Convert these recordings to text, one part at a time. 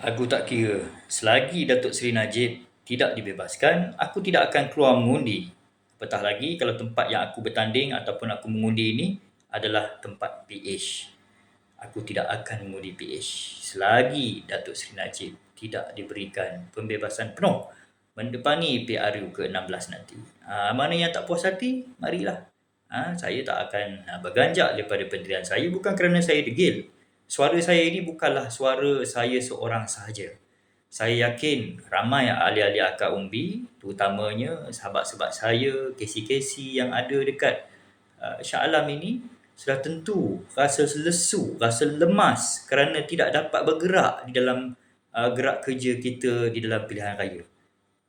Aku tak kira. Selagi Datuk Seri Najib tidak dibebaskan, aku tidak akan keluar mengundi. Apatah lagi kalau tempat yang aku bertanding ataupun aku mengundi ini adalah tempat PH. Aku tidak akan mengundi PH selagi Datuk Seri Najib tidak diberikan pembebasan penuh mendepani PRU ke-16 nanti. Ha, mana yang tak puas hati, marilah. Ha, saya tak akan ha, berganjak daripada pendirian saya bukan kerana saya degil suara saya ini bukanlah suara saya seorang sahaja. Saya yakin ramai ahli-ahli akar umbi, terutamanya sahabat-sahabat saya, kesi-kesi yang ada dekat uh, Shah Alam ini, sudah tentu rasa lesu, rasa lemas kerana tidak dapat bergerak di dalam uh, gerak kerja kita di dalam pilihan raya.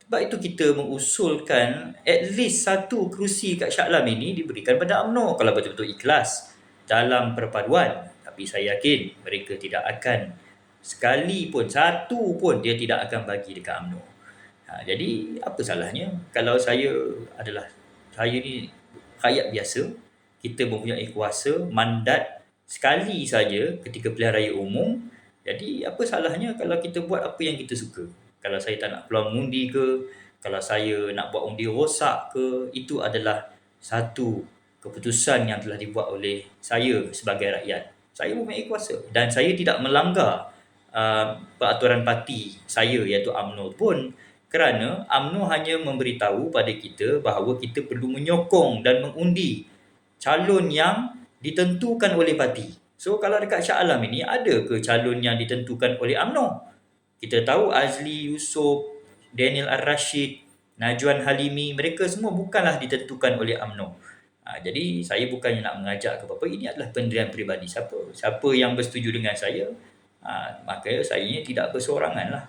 Sebab itu kita mengusulkan at least satu kerusi kat Shah Alam ini diberikan pada UMNO kalau betul-betul ikhlas dalam perpaduan tapi saya yakin mereka tidak akan sekali pun satu pun dia tidak akan bagi dekat UMNO. Ha, jadi apa salahnya kalau saya adalah saya ni rakyat biasa, kita mempunyai kuasa mandat sekali saja ketika pilihan raya umum. Jadi apa salahnya kalau kita buat apa yang kita suka? Kalau saya tak nak keluar mengundi ke, kalau saya nak buat undi rosak ke, itu adalah satu keputusan yang telah dibuat oleh saya sebagai rakyat saya mempunyai kuasa dan saya tidak melanggar uh, peraturan parti saya iaitu AMNO pun kerana AMNO hanya memberitahu pada kita bahawa kita perlu menyokong dan mengundi calon yang ditentukan oleh parti. So kalau dekat Shah Alam ini ada ke calon yang ditentukan oleh AMNO? Kita tahu Azli Yusof, Daniel Ar-Rashid, Najwan Halimi, mereka semua bukanlah ditentukan oleh AMNO. Ha, jadi saya bukannya nak mengajak ke apa-apa, ini adalah pendirian peribadi siapa. Siapa yang bersetuju dengan saya, ha, maka saya tidak bersorangan lah.